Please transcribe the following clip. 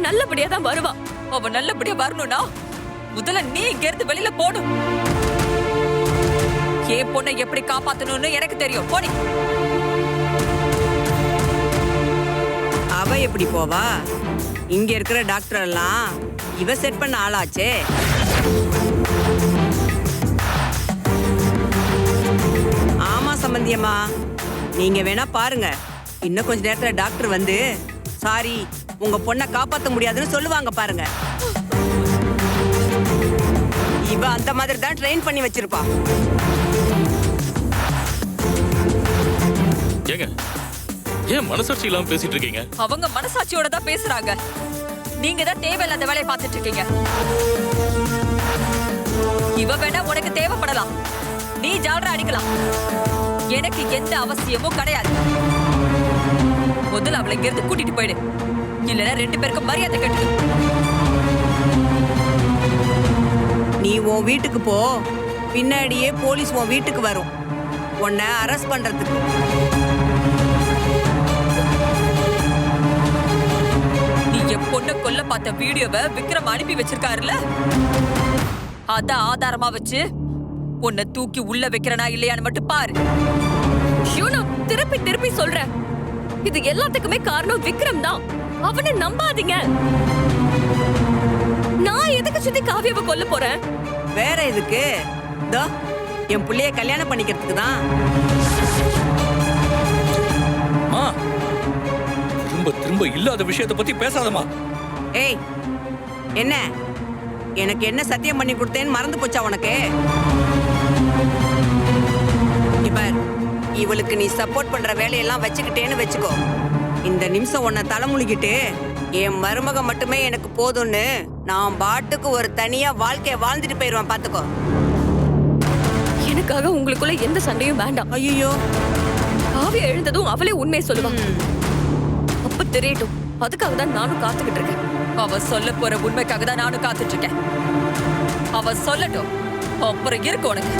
நல்லபடியா தான் வருவா? அவ நல்லபடியா வரணும்னா முதல்ல நீ இங்க இருந்து வெளியில போடும் என் பொண்ணை எப்படி காப்பாத்தணும்னு எனக்கு தெரியும். போடி. அவ எப்படி போவா? இங்க இருக்கிற டாக்டர் எல்லாம் இவ செட் பண்ண ஆளாச்சே. ஆமா சம்பந்தியம்மா நீங்க வேணா பாருங்க. இன்னும் கொஞ்ச நேரத்துல டாக்டர் வந்து சாரி உங்க பொண்ணை காப்பாத்த முடியாதுன்னு சொல்லுவாங்க பாருங்க. இவ அந்த மாதிரி தான் ட்ரெயின் பண்ணி வச்சிருப்பா. ஏங்க ஏன் மனசாட்சி இல்லாம பேசிட்டு இருக்கீங்க? அவங்க மனசாட்சியோட தான் பேசுறாங்க. நீங்க தான் தேவையில்லாத வேலையை பார்த்துட்டு இருக்கீங்க. இவ வேணா உனக்கு தேவைப்படலாம். நீ ஜாலரா அடிக்கலாம். எனக்கு எந்த அவசியமும் கிடையாது. முதல்ல அவளை இங்க இருந்து கூட்டிட்டு போயிடு. இல்லைன்னா ரெண்டு பேருக்கும் மரியாதை கட்டு நீ உன் வீட்டுக்கு போ. பின்னாடியே போலீஸ் உன் வீட்டுக்கு வரும். உன்னை அரெஸ்ட் பண்றதுக்கு. நீ என் பொண்ணை கொல்ல பார்த்த வீடியோவை விக்ரம் அனுப்பி வச்சிருக்காருல்ல? அத ஆதாரமா வச்சு உன்னை தூக்கி உள்ள வைக்கிறனா இல்லையான்னு மட்டும் பாரு. திருப்பி திருப்பி சொல்றேன். இது எல்லாத்துக்குமே காரணம் விக்ரம் தான். அவனை நம்பாதீங்க. நான் எதுக்கு சுத்தி காவியாவை கொல்ல போறேன்? வேற எதுக்கு? இதோ என் புள்ளைய கல்யாணம் பண்ணிக்கிறதுக்கு தான். மா திரும்ப திரும்ப இல்லாத விஷயத்தை பத்தி பேசாதம்மா. ஏய் என்ன? எனக்கு என்ன சத்தியம் பண்ணி கொடுத்தேன்னு மறந்து போச்சா உனக்கு? இவளுக்கு நீ சப்போர்ட் பண்ற வேலையெல்லாம் வச்சுக்கிட்டேன்னு வச்சுக்கோ. இந்த நிமிஷம் உன்னை தலைமுழுகிட்டு என் மருமக மட்டுமே எனக்கு போதும்னு நான் பாட்டுக்கு ஒரு தனியா வாழ்க்கைய வாழ்ந்துட்டு போயிருவேன் பாத்துக்கோ. எனக்காக உங்களுக்குள்ள எந்த சண்டையும் வேண்டாம். ஐயோ காவியா எழுந்ததும் அவளே உண்மையை சொல்லுவா. அப்ப தெரியட்டும். அதுக்காக தான் நானும் காத்துக்கிட்டு இருக்கேன். அவ சொல்ல போற உண்மைக்காக தான் நானும் காத்துட்டு இருக்கேன். அவ சொல்லட்டும். அப்புறம் இருக்கு உனக்கு.